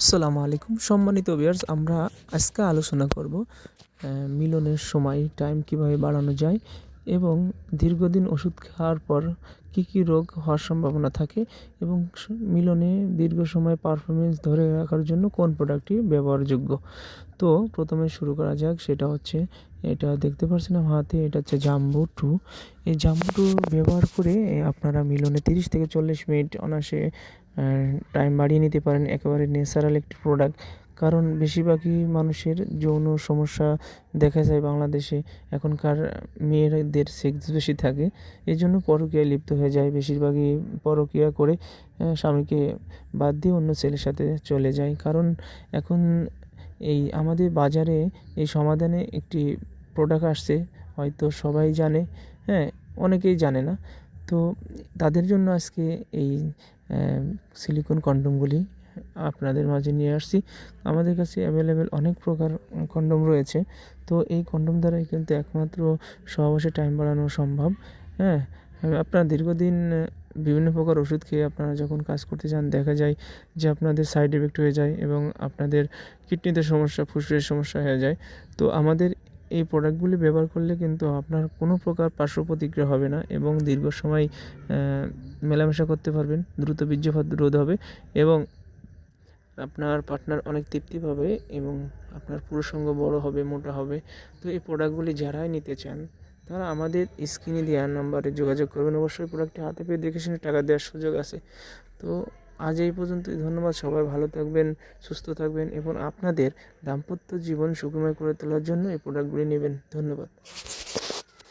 আসসালামু আলাইকুম। সম্মানিত ভিউয়ার্স আমরা আজকে আলোচনা করব মিলনের সময় টাইম কীভাবে বাড়ানো যায় এবং দীর্ঘদিন ওষুধ খাওয়ার পর কি কি রোগ হওয়ার সম্ভাবনা থাকে এবং মিলনে দীর্ঘ সময় পারফরমেন্স ধরে রাখার জন্য কোন প্রোডাক্টটি ব্যবহারযোগ্য। তো প্রথমে শুরু করা যাক, সেটা হচ্ছে, এটা দেখতে পাচ্ছেন আমার হাতে, এটা হচ্ছে জাম্বু টু। এই জাম্বু টু ব্যবহার করে আপনারা মিলনে তিরিশ থেকে চল্লিশ মিনিট অনায়াসে টাইম বাড়িয়ে নিতে পারেন একেবারে ন্যাচারাল একটি প্রোডাক্ট কারণ বেশিরভাগই মানুষের যৌন সমস্যা দেখা যায় বাংলাদেশে। এখনকার মেয়েদের সেক্স বেশি থাকে এই জন্য পরকীয়ায় লিপ্ত হয়ে যায়। বেশিরভাগই পরকীয়া করে স্বামীকে বাদ দিয়ে অন্য ছেলের সাথে চলে যায়। কারণ এখন এই আমাদের বাজারে এই সমাধানে একটি প্রোডাক্ট আসছে, হয়তো সবাই জানে হ্যাঁ অনেকেই জানে না। তো তাদের জন্য আজকে এই সিলিকন কন্ডমগুলি আপনাদের মাঝে নিয়ে আসছি। আমাদের কাছে অ্যাভেলেবেল অনেক প্রকার কন্ডম রয়েছে। তো এই কন্ডম দ্বারাই কিন্তু একমাত্র সহবাসে টাইম বাড়ানো সম্ভব। হ্যাঁ আপনারা দীর্ঘদিন বিভিন্ন প্রকার ওষুধ খেয়ে আপনারা যখন কাজ করতে চান, দেখা যায় যে আপনাদের সাইড এফেক্ট হয়ে যায় এবং আপনাদের কিডনিতে সমস্যা, ফুসফুসের সমস্যা হয়ে যায়। তো আমাদের এই প্রোডাক্টগুলি ব্যবহার করলে কিন্তু আপনার কোনো প্রকার পার্শ্ব প্রতিক্রিয়া হবে না এবং দীর্ঘ সময় মেলামেশা করতে পারবেন, দ্রুত বীর্যপাত রোধ হবে এবং আপনার পার্টনার অনেক তৃপ্তি পাবে এবং আপনার পুরুষঙ্গ বড় হবে, মোটা হবে। তো এই প্রোডাক্টগুলি যারাই নিতে চান, তারা আমাদের স্ক্রিনে দেওয়ার নাম্বারে যোগাযোগ করবেন। অবশ্যই প্রোডাক্টটি হাতে পেয়ে দেখে টাকা দেওয়ার সুযোগ আছে। তো আজ এই পর্যন্তই। ধন্যবাদ, সবাই ভালো থাকবেন, সুস্থ থাকবেন এবং আপনাদের দাম্পত্য জীবন সুখময় করে তোলার জন্য এই প্রোডাক্টগুলি নেবেন। ধন্যবাদ।